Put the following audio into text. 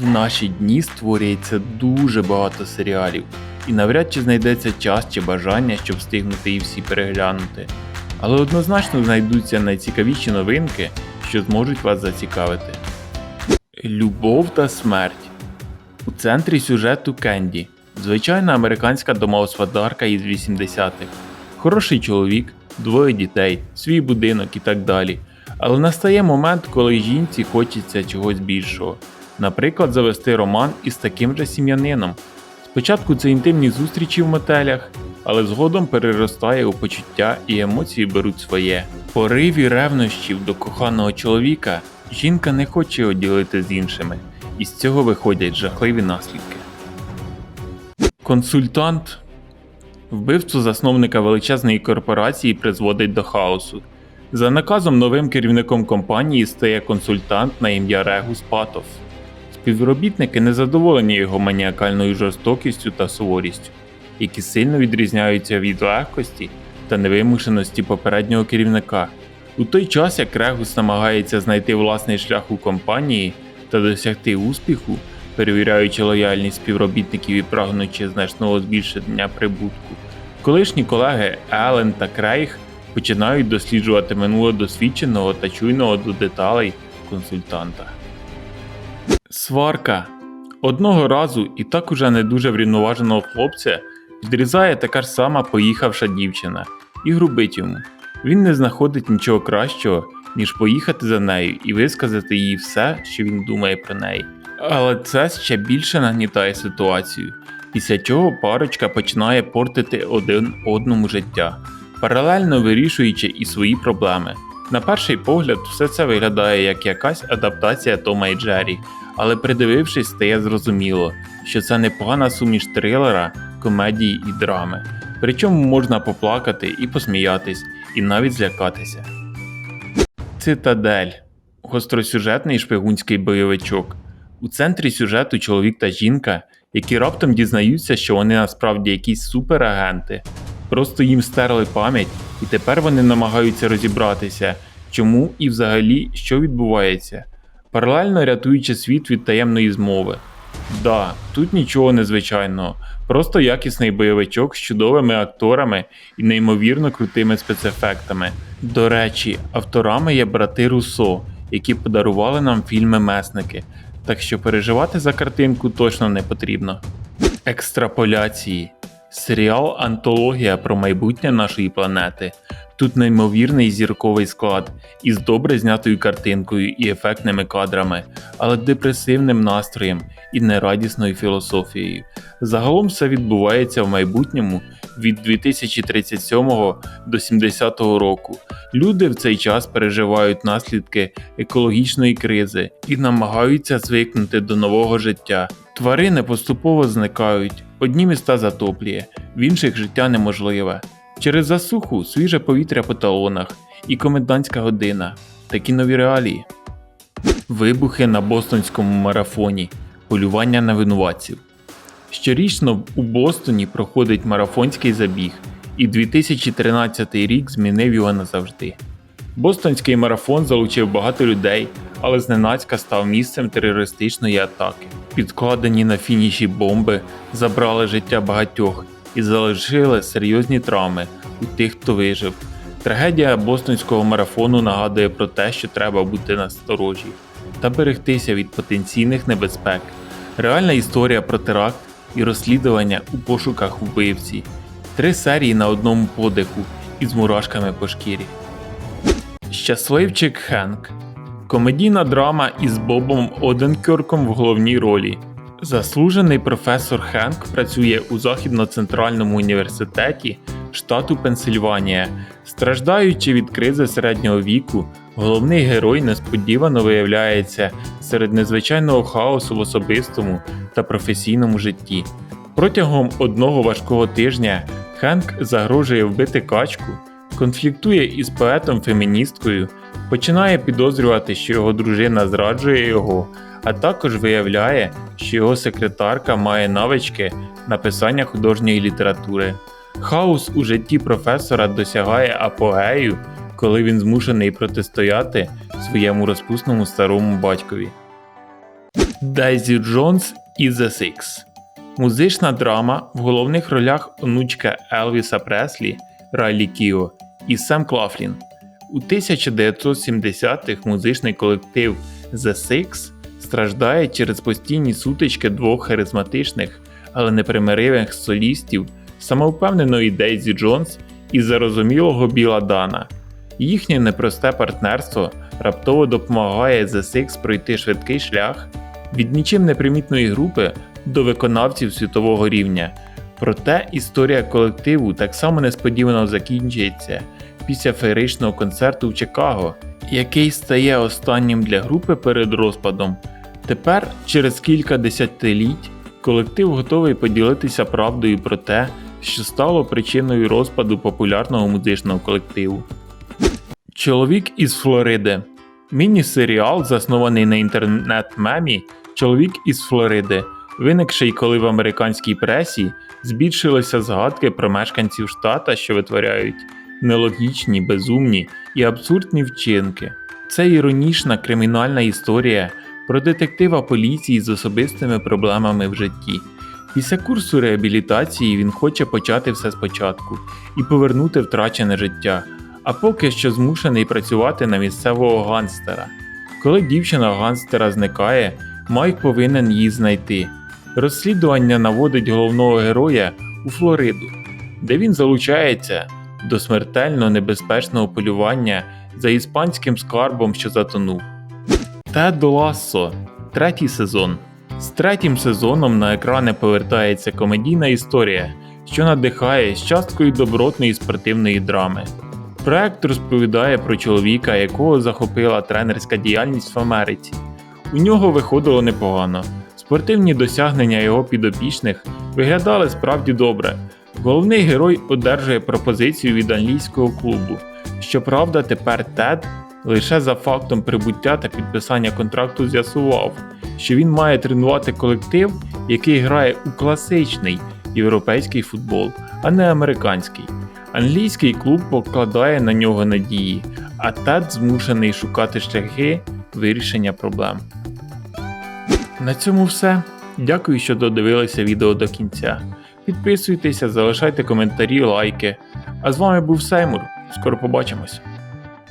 В наші дні створюється дуже багато серіалів, і навряд чи знайдеться час чи бажання, щоб встигнути їх всі переглянути. Але однозначно знайдуться найцікавіші новинки, що зможуть вас зацікавити. Любов та смерть. У центрі сюжету Кенді, звичайна американська домогосподарка із 80-х, хороший чоловік, двоє дітей, свій будинок і так далі. Але настає момент, коли жінці хочеться чогось більшого. Наприклад, завести роман із таким же сім'янином. Спочатку це інтимні зустрічі в мотелях, але згодом переростає у почуття і емоції беруть своє. Пориві ревнощів до коханого чоловіка жінка не хоче його ділити з іншими, і з цього виходять жахливі наслідки. Консультант Вбивство засновника величезної корпорації призводить до хаосу. За наказом новим керівником компанії стає консультант на ім'я Регус Патов. Співробітники незадоволені його маніакальною жорстокістю та суворістю, які сильно відрізняються від легкості та невимушеності попереднього керівника. У той час, як Регус намагається знайти власний шлях у компанії та досягти успіху, перевіряючи лояльність співробітників і прагнучи значного збільшення прибутку, колишні колеги Елен та Крейг починають досліджувати минуле досвідченого та чуйного до деталей консультанта. Сварка. Одного разу і так уже не дуже врівноваженого хлопця відрізає така ж сама поїхавша дівчина і грубить йому. Він не знаходить нічого кращого, ніж поїхати за нею і висказати їй все, що він думає про неї. Але це ще більше нагнітає ситуацію, після чого парочка починає портити один одному життя, паралельно вирішуючи і свої проблеми. На перший погляд, все це виглядає як якась адаптація Тома і Джері, але придивившись, стає зрозуміло, що це непогана суміш трилера, комедії і драми. Причому можна поплакати і посміятись, і навіть злякатися. Цитадель гостросюжетний шпигунський бойовичок. У центрі сюжету чоловік та жінка, які раптом дізнаються, що вони насправді якісь суперагенти. Просто їм стерли пам'ять, і тепер вони намагаються розібратися, чому і взагалі що відбувається, паралельно рятуючи світ від таємної змови. Да, тут нічого незвичайного, просто якісний бойовичок з чудовими акторами і неймовірно крутими спецефектами. До речі, авторами є брати Руссо, які подарували нам фільми Месники, так що переживати за картинку точно не потрібно. Екстраполяції. Серіал Антологія про майбутнє нашої планети. Тут неймовірний зірковий склад із добре знятою картинкою і ефектними кадрами, але депресивним настроєм і нерадісною філософією. Загалом все відбувається в майбутньому від 2037 до 70 року. Люди в цей час переживають наслідки екологічної кризи і намагаються звикнути до нового життя. Тварини поступово зникають, одні міста затоплює, в інших життя неможливе. Через засуху свіже повітря по талонах і комендантська година. Такі нові реалії. Вибухи на бостонському марафоні. Полювання на винуватців. Щорічно у Бостоні проходить марафонський забіг, і 2013 рік змінив його назавжди. Бостонський марафон залучив багато людей, але зненацька став місцем терористичної атаки. Підкладені на фініші бомби забрали життя багатьох і залишили серйозні травми у тих, хто вижив. Трагедія бостонського марафону нагадує про те, що треба бути насторожі та берегтися від потенційних небезпек. Реальна історія про теракт і розслідування у пошуках вбивці. Три серії на одному подиху із мурашками по шкірі. Щасливчик Хенк. Комедійна драма із Бобом Оденкерком в головній ролі. Заслужений професор Хенк працює у Західно-центральному університеті штату Пенсильванія. Страждаючи від кризи середнього віку, головний герой несподівано виявляється серед незвичайного хаосу в особистому та професійному житті. Протягом одного важкого тижня Хенк загрожує вбити качку, конфліктує із поетом-феміністкою, починає підозрювати, що його дружина зраджує його, а також виявляє, що його секретарка має навички написання художньої літератури. Хаос у житті професора досягає апогею, коли він змушений протистояти своєму розпусному старому батькові. Дейзі Джонс і The Six. Музична драма в головних ролях онучка Елвіса Преслі Райлі Кіо і Сем Клафлін. У 1970-х музичний колектив The Six страждає через постійні сутички двох харизматичних, але непримиривих солістів, самовпевненої Дейзі Джонс і зарозумілого Біла Дана. Їхнє непросте партнерство раптово допомагає The Six пройти швидкий шлях від нічим непримітної групи до виконавців світового рівня. Проте історія колективу так само несподівано закінчується після феєричного концерту в Чикаго, який стає останнім для групи перед розпадом. Тепер, через кілька десятиліть, колектив готовий поділитися правдою про те, що стало причиною розпаду популярного музичного колективу. Чоловік із Флориди. Міні-серіал, заснований на інтернет-мемі Чоловік із Флориди, виникший, коли в американській пресі збільшилися згадки про мешканців штата, що витворяють нелогічні, безумні і абсурдні вчинки. Це іронічна кримінальна історія про детектива поліції з особистими проблемами в житті. Після курсу реабілітації він хоче почати все спочатку і повернути втрачене життя, а поки що змушений працювати на місцевого ганстера. Коли дівчина ганстера зникає, Майк повинен її знайти. Розслідування наводить головного героя у Флориду, де він залучається до смертельно небезпечного полювання за іспанським скарбом, що затонув. Тед Лассо, третій сезон. З третім сезоном на екрани повертається комедійна історія, що надихає з часткою добротної спортивної драми. Проект розповідає про чоловіка, якого захопила тренерська діяльність в Америці. У нього виходило непогано. Спортивні досягнення його підопічних виглядали справді добре. Головний герой одержує пропозицію від англійського клубу. Щоправда, тепер Тед лише за фактом прибуття та підписання контракту з'ясував, що він має тренувати колектив, який грає у класичний європейський футбол, а не американський. Англійський клуб покладає на нього надії, а Тед змушений шукати шляхи вирішення проблем. На цьому все. Дякую, що додивилися відео до кінця. Підписуйтеся, залишайте коментарі, лайки. А з вами був Сеймур. Скоро побачимось.